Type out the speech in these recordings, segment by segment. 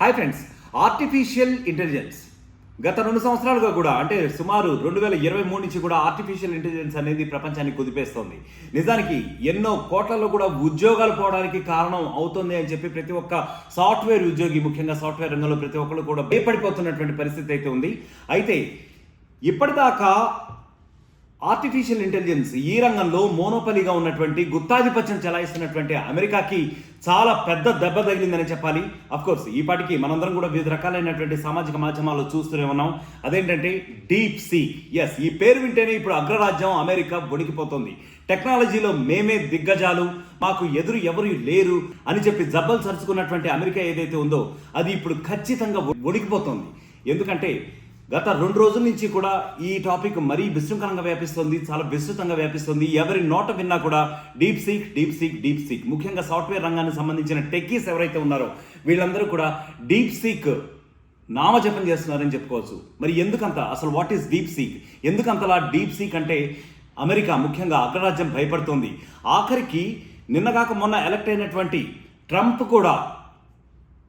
Hi friends artificial intelligence గత రెండు సంవత్సరాలుగా కూడా అంటే సుమారు రెండు వేల ఇరవై మూడు నుంచి కూడా ఆర్టిఫిషియల్ ఇంటెలిజెన్స్ అనేది ప్రపంచాన్ని కుదిపేస్తోంది. నిజానికి ఎన్నో కోట్లలో కూడా ఉద్యోగాలు పోవడానికి కారణం అవుతుంది అని చెప్పి ప్రతి ఒక్క సాఫ్ట్వేర్ ఉద్యోగి ముఖ్యంగా సాఫ్ట్వేర్ రంగంలో ప్రతి ఒక్కరు కూడా భయపడిపోతున్నటువంటి పరిస్థితి అయితే ఉంది. అయితే ఇప్పటిదాకా ఆర్టిఫిషియల్ ఇంటెలిజెన్స్ ఈ రంగంలో మోనోపలిగా ఉన్నటువంటి గుత్తాధిపత్యం చెలాయిస్తున్నటువంటి అమెరికాకి చాలా పెద్ద దెబ్బ తగిలిందని చెప్పాలి. కోర్స్ ఈ పాటికి మనందరం కూడా వివిధ రకాలైనటువంటి సామాజిక మాధ్యమాల్లో చూస్తూనే ఉన్నాం. అదేంటంటే డీప్ సీ ఎస్ ఈ పేరు వింటేనే ఇప్పుడు అగ్రరాజ్యం అమెరికా వణికిపోతుంది. టెక్నాలజీలో మేమే దిగ్గజాలు మాకు ఎదురు ఎవరు లేరు అని చెప్పి జబ్బలు సరుచుకున్నటువంటి అమెరికా ఏదైతే ఉందో అది ఇప్పుడు ఖచ్చితంగా వణికిపోతుంది. ఎందుకంటే గత రెండు రోజుల నుంచి కూడా ఈ టాపిక్ మరీ విశృంఖలంగా వ్యాపిస్తుంది చాలా విస్తృతంగా వ్యాపిస్తుంది. ఎవరి నోట విన్నా కూడా deep seek deep seek deep seek. ముఖ్యంగా సాఫ్ట్వేర్ రంగానికి సంబంధించిన టెక్కీస్ ఎవరైతే ఉన్నారో వీళ్ళందరూ కూడా డీప్ సీక్ నామజపం చేస్తున్నారని చెప్పుకోవచ్చు. మరి ఎందుకంత? అసలు వాట్ ఈస్ డీప్ సీక్ ఎందుకంతలా డీప్ సీక్ అంటే అమెరికా ముఖ్యంగా అగ్రరాజ్యం భయపడుతోంది. ఆఖరికి నిన్నగాక మొన్న ఎలక్ట్ అయినటువంటి ట్రంప్ కూడా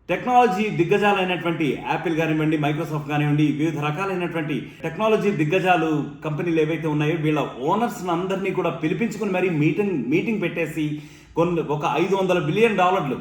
టెక్నాలజీ దిగ్గజాలైనటువంటి యాపిల్ కానివ్వండి మైక్రోసాఫ్ట్ కానివ్వండి వివిధ రకాలైనటువంటి టెక్నాలజీ దిగ్గజాలు కంపెనీలు ఏవైతే ఉన్నాయో వీళ్ళ ఓనర్స్ అందరినీ కూడా పిలిపించుకుని మరీ మీటింగ్ మీటింగ్ పెట్టేసి కొన్ని ఒక ఐదు వందల బిలియన్ డాలర్లు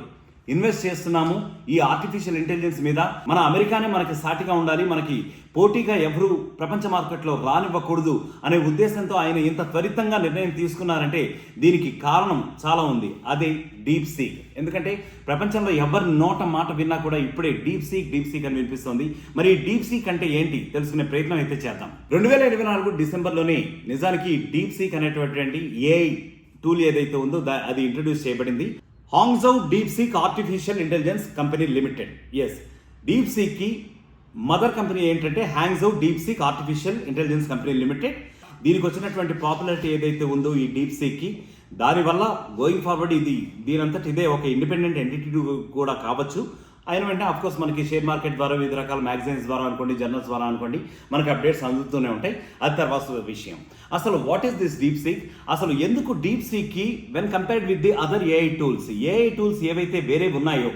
ఇన్వెస్ట్ చేస్తున్నాము ఈ ఆర్టిఫిషియల్ ఇంటెలిజెన్స్ మీద. మన అమెరికానే మనకి సాటిగా ఉండాలి మనకి పోటీగా ఎవరు ప్రపంచ మార్కెట్లో రానివ్వకూడదు అనే ఉద్దేశంతో ఆయన ఇంత త్వరితంగా నిర్ణయం తీసుకున్నారంటే దీనికి కారణం చాలా ఉంది. అదే డీప్ సీక్. ఎందుకంటే ప్రపంచంలో ఎవరి నోట మాట విన్నా కూడా ఇప్పుడే డీప్ సీక్ డీప్ సీక్ అని వినిపిస్తుంది. మరి డీప్ సీక్ అంటే ఏంటి? తెలుసుకునే ప్రయత్నం అయితే చేద్దాం. రెండు వేల ఇరవై నాలుగు డిసెంబర్లోనే నిజానికి డీప్ సీక్ అనేటువంటి ఏఐ టూల్ ఏదైతే ఉందో అది ఇంట్రడ్యూస్ చేయబడింది. Hangzhou deep seek artificial intelligence company limited. Yes deep సీక్కి mother company ఏంటంటే Hangzhou deep seek artificial intelligence company limited. దీనికి వచ్చినటువంటి పాపులారిటీ ఏదైతే ఉందో ఈ డీప్ సీక్కి దానివల్ల గోయింగ్ ఫార్వర్డ్ ఇది దీనంతటి ఇదే ఒక ఇండిపెండెంట్ ఎంటిటీ కూడా కావచ్చు. అయిన వెంటనే అఫ్కోర్స్ మనకి షేర్ మార్కెట్ ద్వారా వివిధ రకాల మ్యాగజైన్స్ ద్వారా అనుకోండి జర్నల్స్ ద్వారా అనుకోండి మనకి అప్డేట్స్ అందుతూనే ఉంటాయి. అది తర్వాత విషయం. అసలు what is this deep seek అసలు ఎందుకు deep సీక్కి when compared with the other AI tools AI tools ఏవైతే వేరే ఉన్నాయో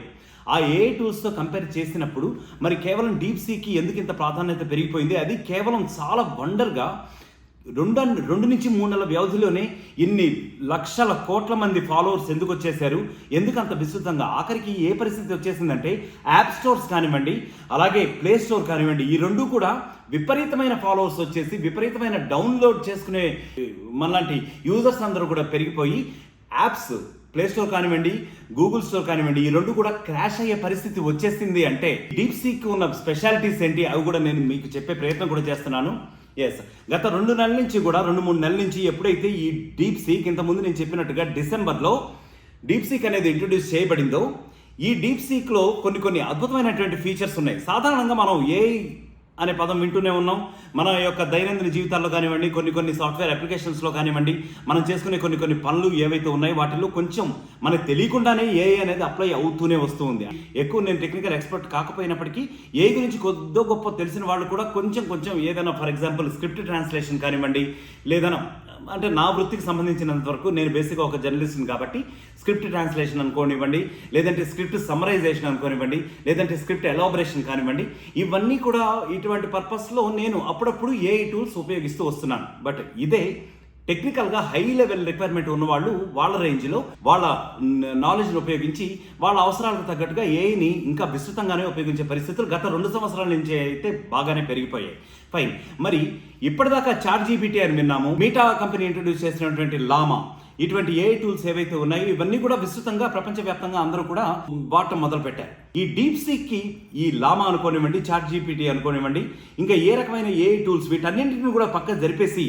ఆ ఏఐ టూల్స్తో కంపేర్ చేసినప్పుడు మరి కేవలం డీప్ సీకి ఎందుకు ఇంత ప్రాధాన్యత పెరిగిపోయింది? అది కేవలం చాలా వండర్గా రెండు రెండు నుంచి మూడు నెలల వ్యవధిలోనే ఇన్ని లక్షల కోట్ల మంది ఫాలోవర్స్ ఎందుకు వచ్చేసారు ఎందుకు అంత విస్తృతంగా? ఆఖరికి ఏ పరిస్థితి వచ్చేసిందంటే యాప్ స్టోర్స్ కానివ్వండి అలాగే ప్లే స్టోర్ కానివ్వండి ఈ రెండు కూడా విపరీతమైన ఫాలోవర్స్ వచ్చేసి విపరీతమైన డౌన్లోడ్ చేసుకునే మనలాంటి యూజర్స్ అందరూ కూడా పెరిగిపోయి యాప్స్ ప్లే స్టోర్ కానివ్వండి గూగుల్ స్టోర్ కానివ్వండి ఈ రెండు కూడా క్రాష్ అయ్యే పరిస్థితి వచ్చేసింది అంటే డీప్ సీక్ ఉన్న స్పెషాలిటీస్ ఏంటి? అవి కూడా నేను మీకు చెప్పే ప్రయత్నం కూడా చేస్తున్నాను. ఎస్ గత రెండు నెలల నుంచి కూడా రెండు మూడు నెలల నుంచి ఎప్పుడైతే ఈ డీప్ సీక్ ఇంతకుముందు నేను చెప్పినట్టుగా డిసెంబర్లో డీప్ సీక్ అనేది ఇంట్రొడ్యూస్ చేయబడిందో ఈ డీప్ సీక్లో కొన్ని కొన్ని అద్భుతమైనటువంటి ఫీచర్స్ ఉన్నాయి. సాధారణంగా మనం ఏ అనే పదం వింటూనే ఉన్నాం. మన యొక్క దైనందిన జీవితాల్లో కానివ్వండి కొన్ని కొన్ని సాఫ్ట్వేర్ అప్లికేషన్స్లో కానివ్వండి మనం చేసుకునే కొన్ని కొన్ని పనులు ఏవైతే ఉన్నాయో వాటిలో కొంచెం మనకు తెలియకుండానే ఏఐ అనేది అప్లై అవుతూనే వస్తూ ఉంది ఎక్కువ నేను టెక్నికల్ ఎక్స్పర్ట్ కాకపోయినప్పటికీ ఏ గురించి కొద్దో గొప్ప తెలిసిన వాళ్ళు కూడా కొంచెం కొంచెం ఏదైనా ఫర్ ఎగ్జాంపుల్ స్క్రిప్ట్ ట్రాన్స్లేషన్ కానివ్వండి లేదన్నా అంటే నా వృత్తికి సంబంధించినంత వరకు నేను బేసిక్గా ఒక జర్నలిస్ట్ని కాబట్టి స్క్రిప్ట్ ట్రాన్స్లేషన్ అనుకోనివ్వండి లేదంటే స్క్రిప్ట్ సమరైజేషన్ అనుకోనివ్వండి లేదంటే స్క్రిప్ట్ ఎలాబరేషన్ కానివ్వండి ఇవన్నీ కూడా ఇటువంటి పర్పస్లో నేను అప్పుడప్పుడు ఏఐ టూల్స్ ఉపయోగిస్తూ వస్తున్నాను. బట్ ఇదే టెక్నికల్గా హై లెవెల్ రిక్వైర్మెంట్ ఉన్న వాళ్ళు వాళ్ళ రేంజ్లో వాళ్ళ నాలెడ్జ్ని ఉపయోగించి వాళ్ళ అవసరాలకు తగ్గట్టుగా ఏఐని ఇంకా విస్తృతంగానే ఉపయోగించే పరిస్థితులు గత రెండు సంవత్సరాల నుంచి అయితే బాగానే పెరిగిపోయాయి. ఫైన్. మరి ఇప్పటిదాకా చాట్ జీబీటీ అని విన్నాము మీటా కంపెనీ ఇంట్రొడ్యూస్ చేసినటువంటి లామా ఇటువంటి ఏఐ టూల్స్ ఏవైతే ఉన్నాయో ఇవన్నీ కూడా విస్తృతంగా ప్రపంచవ్యాప్తంగా అందరూ కూడా వాడటం మొదలు పెట్టారు ఈ డీప్ సీక్కి ఈ లామా అనుకోనివ్వండి చాట్ జీపీటీ అనుకోనివ్వండి ఇంకా ఏ రకమైన ఏఐ టూల్స్ వీటన్నింటిని కూడా పక్క జరిపేసి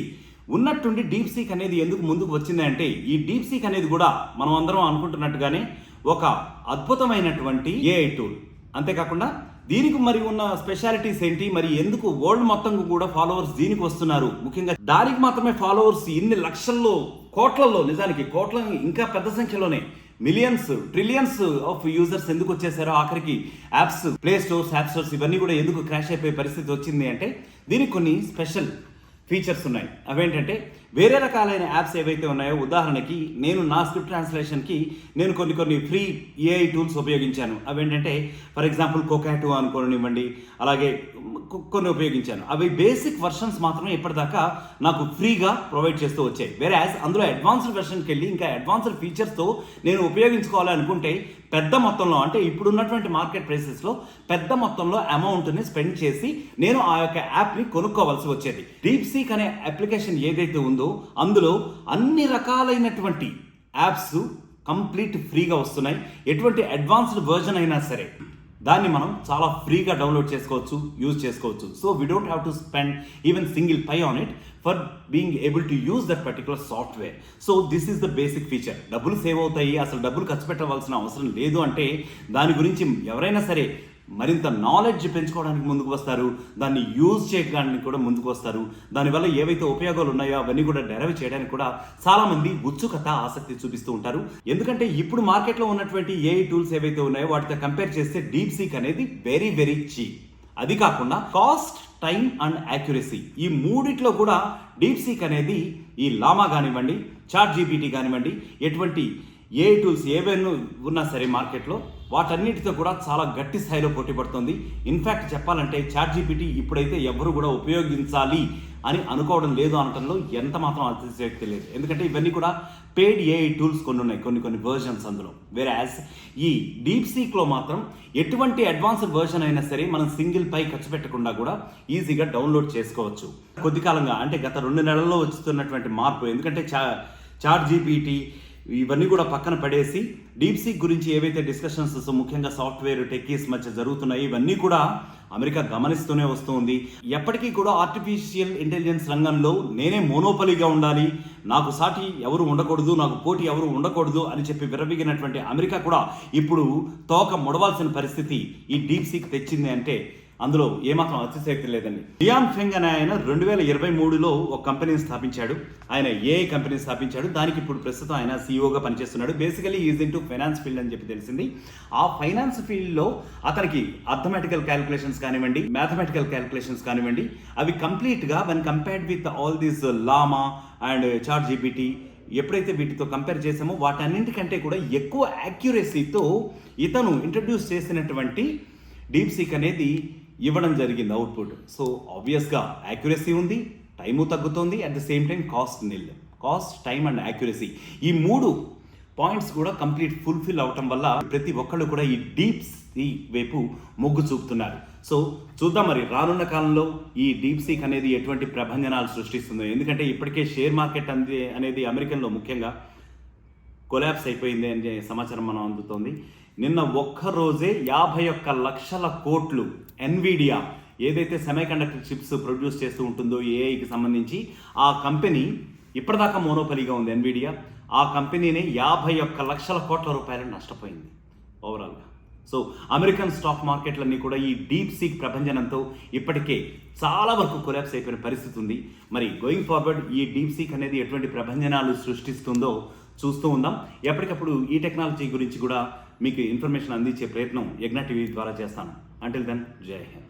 ఉన్నట్టుండి డీప్ సీక్ అనేది ఎందుకు ముందుకు వచ్చింది అంటే ఈ డీప్ సీక్ అనేది కూడా మనం అందరం అనుకుంటున్నట్టుగానే ఒక అద్భుతమైనటువంటి ఏఐ టూల్. అంతేకాకుండా దీనికి మరి ఉన్న స్పెషాలిటీస్ ఏంటి మరి ఎందుకు వరల్డ్ మొత్తం కూడా ఫాలోవర్స్ దీనికి వస్తున్నారు? ముఖ్యంగా దానికి మాత్రమే ఫాలోవర్స్ ఇన్ని లక్షల్లో కోట్లలో నిజానికి కోట్ల ఇంకా పెద్ద సంఖ్యలోనే మిలియన్స్ ట్రిలియన్స్ ఆఫ్ యూజర్స్ ఎందుకు వచ్చేసారో ఆఖరికి apps play stores app stores ఇవన్నీ కూడా ఎందుకు క్రాష్ అయిపోయే పరిస్థితి వచ్చింది అంటే దీనికి కొన్ని స్పెషల్ ఫీచర్స్ ఉన్నాయి. అవేంటంటే వేరే రకాలైన యాప్స్ ఏవైతే ఉన్నాయో ఉదాహరణకి నేను నా స్క్రిప్ట్ ట్రాన్స్లేషన్కి నేను కొన్ని కొన్ని ఫ్రీ ఏఐ టూల్స్ ఉపయోగించాను. అవేంటంటే ఫర్ ఎగ్జాంపుల్ కోకాటో అనుకోనివ్వండి అలాగే కొన్ని ఉపయోగించాను. అవి బేసిక్ వర్షన్స్ మాత్రమే ఇప్పటిదాకా నాకు ఫ్రీగా ప్రొవైడ్ చేస్తూ వచ్చాయి. వేరే అందులో అడ్వాన్స్డ్ వెర్షన్కి వెళ్ళి ఇంకా అడ్వాన్స్డ్ ఫీచర్స్తో నేను ఉపయోగించుకోవాలనుకుంటే పెద్ద మొత్తంలో అంటే ఇప్పుడున్నటువంటి మార్కెట్ ప్రైసెస్లో పెద్ద మొత్తంలో అమౌంట్ని స్పెండ్ చేసి నేను ఆ యొక్క యాప్ని కొనుక్కోవాల్సి వచ్చేది. డీప్ సీక్ అనే అప్లికేషన్ ఏదైతే ఉందో అందులో అన్ని రకాలైనటువంటి యాప్స్ కంప్లీట్ ఫ్రీగా వస్తున్నాయి. ఎటువంటి అడ్వాన్స్డ్ వర్జన్ అయినా సరే దాన్ని మనం చాలా ఫ్రీగా డౌన్లోడ్ చేసుకోవచ్చు యూజ్ చేసుకోవచ్చు. So we don't have to spend even single pie on it for being able to use that particular software so this is the basic feature డబ్బులు సేవ్ అవుతాయి. అసలు డబ్బులు ఖర్చు పెట్టవలసిన అవసరం లేదు అంటే దాని గురించి ఎవరైనా సరే మరింత నాలెడ్జ్ పెంచుకోవడానికి ముందుకు వస్తారు. దాన్ని యూజ్ చేయడానికి కూడా ముందుకు వస్తారు. దానివల్ల ఏవైతే ఉపయోగాలు ఉన్నాయో అవన్నీ కూడా డెరవ్ చేయడానికి కూడా చాలామంది ఉత్సుకత ఆసక్తి చూపిస్తూ ఉంటారు. ఎందుకంటే ఇప్పుడు మార్కెట్లో ఉన్నటువంటి ఏఐ టూల్స్ ఏవైతే ఉన్నాయో వాటితో కంపేర్ చేస్తే డీప్ సీక్ అనేది వెరీ వెరీ చీప్ అది కాకుండా కాస్ట్ టైం అండ్ యాక్యురసీ ఈ మూడిట్లో కూడా డీప్ సీక్ అనేది ఈ లామా కానివ్వండి చాట్ జీపీటీ కానివ్వండి ఎటువంటి ఏ టూల్స్ ఏవైనా ఉన్నా సరే మార్కెట్లో వాటన్నిటితో కూడా చాలా గట్టి స్థాయిలో పోటీ పడుతుంది ఇన్ఫ్యాక్ట్ చెప్పాలంటే చాట్ జీపీటీ ఇప్పుడైతే ఎవరు కూడా ఉపయోగించాలి అని అనుకోవడం లేదు అనటంలో ఎంత మాత్రం అతిశయక్తి లేదు. ఎందుకంటే ఇవన్నీ కూడా పేడ్ ఏఐ టూల్స్ కొన్ని ఉన్నాయి. కొన్ని కొన్ని వర్జన్స్ అందులో. వేరే ఈ డీప్ సీక్లో మాత్రం ఎటువంటి అడ్వాన్స్డ్ వర్షన్ అయినా సరే మనం సింగిల్ పై ఖర్చు పెట్టకుండా కూడా ఈజీగా డౌన్లోడ్ చేసుకోవచ్చు. కొద్ది కాలంగా అంటే గత రెండు నెలల్లో వస్తున్నటువంటి మార్పు. ఎందుకంటే చా చాట్ జీపీటీ ఇవన్నీ కూడా పక్కన పడేసి డీప్ సీక్ గురించి ఏవైతే డిస్కషన్స్ ముఖ్యంగా సాఫ్ట్వేర్ టెక్కీస్ మధ్య జరుగుతున్నాయి ఇవన్నీ కూడా అమెరికా గమనిస్తూనే వస్తుంది. ఎప్పటికీ కూడా ఆర్టిఫిషియల్ ఇంటెలిజెన్స్ రంగంలో నేనే మోనోపలిగా ఉండాలి నాకు సాటి ఎవరు ఉండకూడదు నాకు పోటీ ఎవరు ఉండకూడదు అని చెప్పి విరవిగినటువంటి అమెరికా కూడా ఇప్పుడు తోక ముడవాల్సిన పరిస్థితి ఈ డీప్ సీక్ తెచ్చింది అంటే అందులో ఏమాత్రం అతిశయక్తి లేదండి. లియాన్ ఫెంగ్ అనే ఆయన రెండు వేల ఇరవై మూడులో ఒక కంపెనీని స్థాపించాడు. ఆయన ఏ కంపెనీ స్థాపించాడు? దానికి ఇప్పుడు ప్రస్తుతం ఆయన సీఈఓగా పనిచేస్తున్నాడు. Basically is in to finance field అని చెప్పి తెలిసింది. ఆ ఫైనాన్స్ ఫీల్డ్లో అతనికి అర్థమెటికల్ క్యాలిక్యులేషన్స్ కానివ్వండి మ్యాథమెటికల్ క్యాలిక్యులేషన్స్ కానివ్వండి అవి కంప్లీట్గా when compared with all these Llama and chat GPT ఎప్పుడైతే వీటితో కంపేర్ చేసామో వాటన్నింటికంటే కూడా ఎక్కువ యాక్యురసీతో ఇతను ఇంట్రడ్యూస్ చేసినటువంటి డీప్ సీక్ అనేది ఇవ్వడం జరిగింది అవుట్పుట్. సో ఆబ్వియస్గా యాక్యురసీ ఉంది టైము తగ్గుతుంది at the same time cost nil cost time and accuracy ఈ మూడు పాయింట్స్ కూడా కంప్లీట్ ఫుల్ఫిల్ అవటం వల్ల ప్రతి ఒక్కళ్ళు కూడా ఈ డీప్ ఈ వైపు మొగ్గు చూపుతున్నారు. సో చూద్దాం మరి రానున్న కాలంలో ఈ డీప్ సీక్ అనేది ఎటువంటి ప్రభంజనాలు సృష్టిస్తుందో. ఎందుకంటే ఇప్పటికే షేర్ మార్కెట్ అంది అనేది అమెరికన్లో ముఖ్యంగా కొలాబ్స్ అయిపోయింది అనే సమాచారం మనం అందుతోంది. నిన్న ఒక్క రోజే యాభై ఒక్క లక్షల కోట్లు ఎన్విడియా ఏదైతే సెమీ కండక్టర్ చిప్స్ ప్రొడ్యూస్ చేస్తూ ఉంటుందో ఏఐకి సంబంధించి ఆ కంపెనీ ఇప్పటిదాకా మోనోపలిగా ఉంది ఎన్విడియా. ఆ కంపెనీనే యాభై ఒక్క లక్షల కోట్ల రూపాయలు నష్టపోయింది ఓవరాల్గా సో అమెరికన్ స్టాక్ మార్కెట్లన్నీ కూడా ఈ డీప్ సీక్ ప్రభంజనంతో ఇప్పటికే చాలా వరకు కొలాప్స్ అయిపోయిన పరిస్థితి ఉంది. మరి గోయింగ్ ఫార్వర్డ్ ఈ డీప్ సీక్ అనేది ఎటువంటి ప్రభంజనాలు సృష్టిస్తుందో చూస్తూ ఉందాం. ఎప్పటికప్పుడు ఈ టెక్నాలజీ గురించి కూడా మీకు ఇన్ఫర్మేషన్ అందించే ప్రయత్నం యజ్ఞ టీవీ ద్వారా చేస్తాను. అంటిల్ దెన్ జై హింద్.